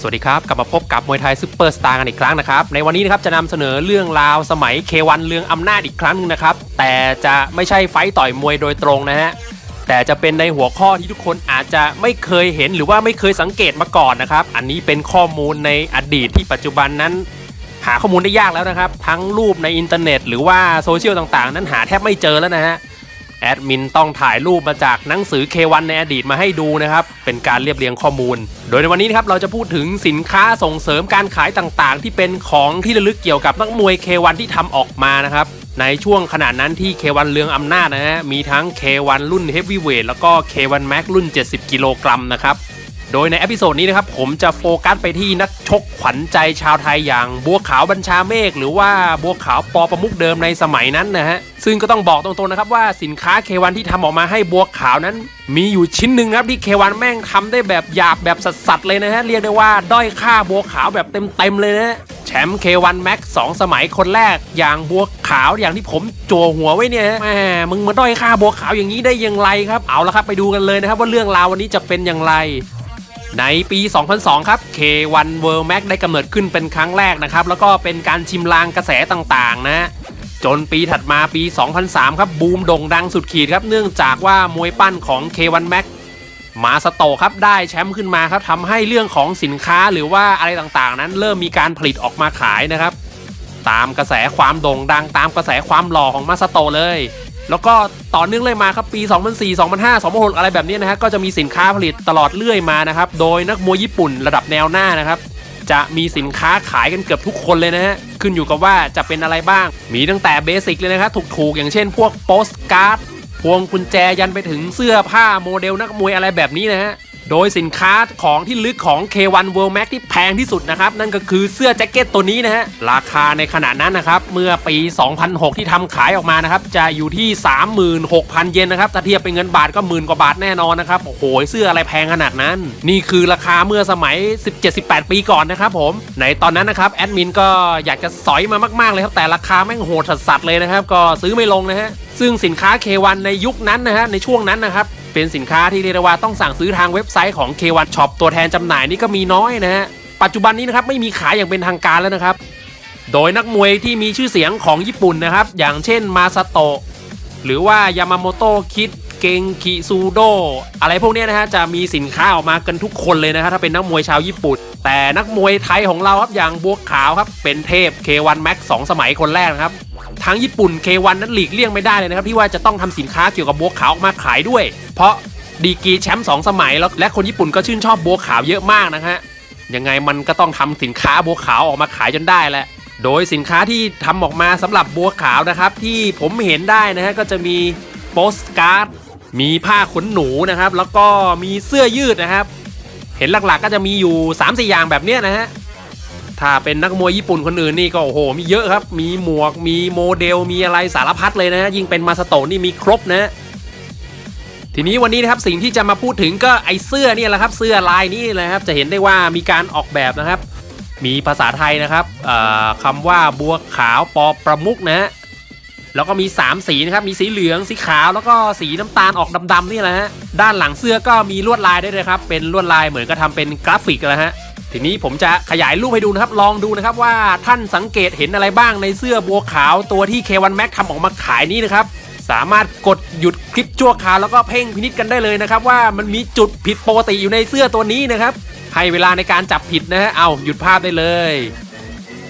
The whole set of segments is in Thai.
สวัสดีครับ กลับมาพบกับมวยไทยซุปเปอร์สตาร์กันอีกครั้งนะครับ ในวันนี้นะครับจะนำเสนอเรื่องราวสมัยเควันเรืองอำนาจอีกครั้งหนึงนะครับ แต่จะไม่ใช่ไฟต่อยมวยโดยตรงนะฮะ แต่จะเป็นในหัวข้อที่ทุกคนอาจจะไม่เคยเห็นหรือว่าไม่เคยสังเกตมาก่อนนะครับ อันนี้เป็นข้อมูลในอดีตที่ปัจจุบันนั้น หาข้อมูลได้ยากแล้วนะครับ ทั้งรูปในอินเทอร์เน็ต หรือว่าโซเชียลต่างๆ นั้นหาแทบไม่เจอแล้วนะฮะ แอดมินต้องถ่ายรูปมาจากหนังสือ K1 ในอดีตมาให้ดูนะครับ เป็นการเรียบเรียงข้อมูล โดยในวันนี้นะครับเราจะพูดถึงสินค้าส่งเสริมการขายต่างๆ ที่เป็นของที่ระลึกเกี่ยวกับนักมวย K1 ที่ทำออกมานะครับในช่วงขณะนั้นที่ K1 เลืองอำนาจนะฮะมีทั้ง K1 รุ่นเฮฟวีเวทแล้วก็ K1 Max รุ่น 70 กิโลกรัมนะครับ โดยในเอพิโซดนี้นะครับผมจะโฟกัสไปที่นักชกขวัญใจชาวไทยอย่างบัวขาวบัญชาเมฆหรือว่าบัวขาวปอประมุกเดิมในสมัยนั้นนะฮะซึ่งก็ต้องบอกตรงๆนะครับว่าสินค้าเควันที่ทำออกมาให้บัวขาวนั้น มีอยู่ชิ้นหนึ่งครับที่เควันแม่งทำได้แบบหยาบแบบสัสๆเลยนะฮะเรียกได้ว่าด้อยค่าบัวขาวแบบเต็มๆเลยนะฮะแชมป์ K1 Max 2 สมัยคนแรกอย่างบัวขาวอย่างที่ผมจั่วหัวไว้เนี่ยฮะแหมมึงมาด้อยค่าบัวขาวอย่างนี้ได้อย่างไรครับเอาละครับไปดูกันเลยนะครับว่าเรื่องราววันนี้จะเป็นอย่างไร ในปี 2002 ครับ K1 World Max ได้กำเนิดขึ้นเป็นครั้งแรกนะครับ แล้วก็เป็นการชิมลางกระแสต่างๆ นะ จนปีถัดมาปี 2003 ครับบูมโด่งดังสุดขีดครับ เนื่องจากว่ามวยปั้นของ K1 Max มาสโตครับได้แชมป์ขึ้นมาครับทำให้เรื่องของสินค้าหรือว่าอะไรต่างๆ นั้นเริ่มมีการผลิตออกมาขายนะครับ ตามกระแสความโด่งดังตามกระแสความหล่อของมาสโตเลย แล้วก็ต่อเนื่องเลยมาครับปี 2004 2005 2006 อะไรแบบนี้นะฮะก็จะมีสินค้าผลิตตลอดเรื่อยมานะครับโดยนักมวยญี่ปุ่นระดับแนวหน้านะครับจะมีสินค้าขายกันเกือบทุกคนเลยนะฮะ ขึ้นอยู่กับว่าจะเป็นอะไรบ้าง มีตั้งแต่เบสิกเลยนะครับถูกๆ อย่างเช่นพวกโปสการ์ด พวงกุญแจยันไปถึงเสื้อผ้าโมเดลนักมวยอะไรแบบนี้นะฮะ โดยสินค้าของที่ลึกของ K1 World Max ที่แพงที่สุดนะครับ นั่นก็คือเสื้อแจ็คเก็ตตัวนี้นะฮะ ราคาในขณะนั้นนะครับ เมื่อปี 2006 ที่ทำขายออกมานะครับ จะอยู่ที่ 36,000 เยนนะครับ ถ้าเทียบเป็นเงินบาทก็หมื่นกว่าบาทแน่นอนนะครับ โอ้โห เสื้ออะไรแพงขนาดนั้น นี่คือราคาเมื่อสมัย 17-18 ปีก่อนนะครับผม ในตอนนั้นนะครับแอดมินก็อยากจะสอยมามากๆเลยครับ แต่ราคาแม่งโหดสัสๆเลยนะครับ ก็ซื้อไม่ลงนะฮะ ซึ่งสินค้า K1 ในยุคนั้นนะฮะ ในช่วงนั้นนะครับ เป็นสินค้าที่เรียกได้ว่าต้องสั่งซื้อทางเว็บไซต์ของ K1 Shop ตัวแทนจำหน่ายนี่ก็มีน้อยนะฮะ ปัจจุบันนี้นะครับไม่มีขายอย่างเป็นทางการแล้วนะครับ โดยนักมวยที่มีชื่อเสียงของญี่ปุ่นนะครับ อย่างเช่นมาซาโตะหรือว่ายามาโมโตะคิดเกงคิซูโดอะไรพวกนี้นะฮะจะมีสินค้าออกมากันทุกคนเลยนะครับถ้าเป็นนักมวยชาวญี่ปุ่น แต่นักมวยไทยของเราครับอย่างบัวขาวครับเป็นเทพ K1 Max 2 สมัยคนแรกนะครับ ทั้งญี่ปุ่น K1 นั้นหลีกเลี่ยงไม่ได้เลยนะครับที่ว่าจะต้องทำสินค้าเกี่ยวกับบัวขาวออกมาขายด้วย เพราะดีกรีแชมป์สองสมัยแล้วและคนญี่ปุ่นก็ชื่นชอบบัวขาวเยอะมากนะฮะยังไงมันก็ต้องทำสินค้าบัวขาวออกมาขายจนได้แหละโดยสินค้าที่ทำออกมาสำหรับบัวขาวนะครับ ที่ผมเห็นได้นะฮะก็จะมีโปสการ์ดมีผ้าขนหนูนะครับ แล้วก็มีเสื้อยืดนะครับ เห็นหลักๆก็จะมีอยู่ 3-4 อย่างแบบเนี้ยนะฮะ ถ้าเป็นนักมวยญี่ปุ่นคนอื่นนี่ก็โอ้โหมีเยอะครับ มีหมวกมีโมเดล มีอะไรสารพัดเลยนะฮะยิ่งเป็นมาสโตนี่มีครบนะทีนี้วันนี้นะครับสิ่งที่จะมาพูดถึงก็ไอเสื้อนี่แหละครับเสื้อลายนี้แหละครับจะเห็นได้ว่ามีการออกแบบนะครับ มีภาษาไทยนะครับคำว่าบัวขาวปอประมุกนะฮะแล้วก็มี 3 สีนะครับมีสีเหลืองสีขาวแล้วก็สีน้ำตาลออกดำๆนี่แหละฮะด้านหลังเสื้อก็มีลวดลายได้วยนะครับเป็นลวดลายเหมือนกับทำเป็นกราฟิกแล้วฮะ ทีนี้ผมจะขยายรูปให้ดูนะครับ ลองดูนะครับว่าท่านสังเกตเห็นอะไรบ้างในเสื้อบัวขาวตัวที่ K1 Max ทำออกมาขายนี้นะครับ สามารถกดหยุดคลิปชั่วคราวแล้วก็เพ่งพินิจกันได้เลยนะครับ ว่ามันมีจุดผิดปกติอยู่ในเสื้อตัวนี้นะครับให้เวลาในการจับผิดนะฮะเอาหยุดภาพได้เลย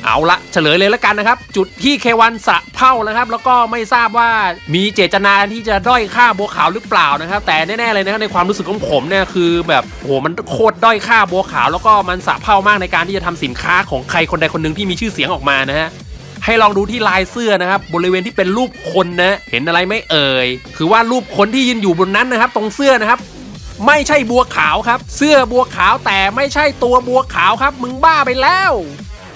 เอาละเฉลยเลยแล้วกันนะครับ จุดที่เควันสะเพ่านะครับ แล้วก็ไม่ทราบว่ามีเจตนาที่จะด้อยค่าบัวขาวหรือเปล่านะครับ แต่แน่ๆเลยนะครับในความรู้สึกของผมเนี่ยคือแบบโหมันโคตรด้อยค่าบัวขาว แล้วก็มันสะเพ่ามากในการที่จะทำสินค้าของใครคนใดคนหนึ่งที่มีชื่อเสียงออกมานะฮะให้ลองดูที่ลายเสื้อนะครับ บริเวณที่เป็นรูปคนนะเห็นอะไรไม่เอ่ยคือว่ารูปคนที่ยืนอยู่บนนั้นนะครับ ตรงเสื้อนะครับไม่ใช่บัวขาวครับ เสื้อบัวขาวแต่ไม่ใช่ตัวบัวขาวครับ มึงบ้าไปแล้ว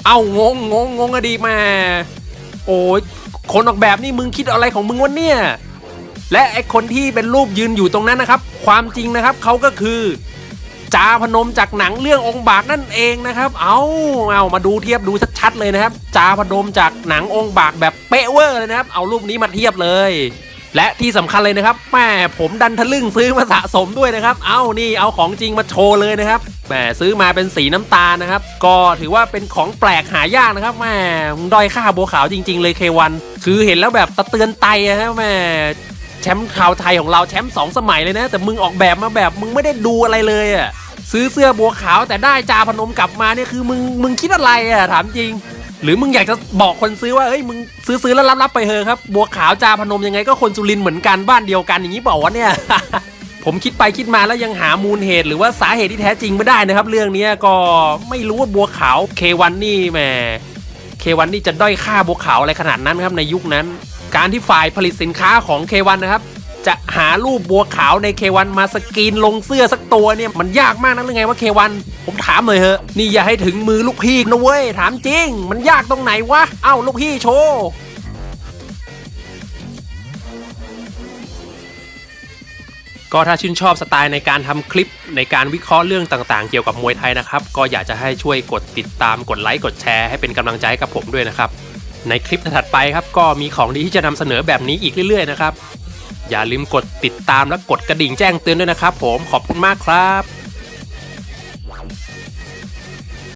เอางงงงงงอะดีแมาโอ้ยคนออกแบบนี่มึงคิดอะไรของมึงวะเนี่ย และไอคนที่เป็นรูปยืนอยู่ตรงนั้นนะครับ ความจริงนะครับเขาก็คือจาพนมจากหนังเรื่ององค์บากนั่นเองนะครับ เอาเอามาดูเทียบดูชัดๆเลยนะครับ จาพนมจากหนังองค์บากแบบเป๊ะเวอร์เลยนะครับ เอารูปนี้มาเทียบเลย และที่สำคัญเลยนะครับแม่ผมดันทะลึ่งซื้อมาสะสมด้วยนะครับ เอานี่เอาของจริงมาโชว์เลยนะครับ แหมซื้อมาเป็นสีน้ำตาลนะครับ ก็ถือว่าเป็นของแปลกหายากนะครับแหมด้อยค่าบัวขาวจริง ๆ เลยเควันคือเห็นแล้วแบบตะเตือนไตอะฮะแหมแชมป์ข่าวไทยของเราแชมป์สองสมัยเลยนะ แต่มึงออกแบบมาแบบมึงไม่ได้ดูอะไรเลยอะซื้อเสื้อบัวขาวแต่ได้จาพนมกลับมาเนี่ยคือมึงมึงคิดอะไรอะถามจริง หรือมึงอยากจะบอกคนซื้อว่าเอ้ยมึงซื้อซื้อแล้วรับรับไปเถอะครับ บัวขาวจาพนมยังไงก็คนสุรินเหมือนกันบ้านเดียวกันอย่างนี้เปล่าวะเนี่ย ผมคิดไปคิดมาแล้วยังหามูลเหตุหรือว่าสาเหตุที่แท้จริงไม่ได้นะครับ เรื่องนี้ก็ไม่รู้ว่าบัวขาวเควันนี่แหมเควันนี่จะด้อยค่าบัวขาวอะไรขนาดนั้นครับในยุคนั้น การที่ฝ่ายผลิตสินค้าของเควันนะครับจะหารูปบัวขาวในเควันมาสกรีนลงเสื้อสักตัวเนี่ยมันยากมากนะหรือไงว่าเควันผมถามเลยเหอะนี่อย่าให้ถึงมือลูกพี่นะเว้ยถามจริง มันยากตรงไหนวะเอ้าลูกพี่โชว์ ก็ถ้าชื่นชอบสไตล์ในการทำคลิปในการวิเคราะห์เรื่องต่างๆ เกี่ยวกับมวยไทยนะครับ ก็อยากจะให้ช่วยกดติดตามกดไลค์กดแชร์ให้เป็นกำลังใจกับผมด้วยนะครับ ในคลิปถัดไปครับก็มีของดีที่จะนำเสนอแบบนี้อีกเรื่อย ๆ นะครับ อย่าลืมกดติดตามและกดกระดิ่งแจ้งเตือนด้วยนะครับ ผมขอบคุณมากครับ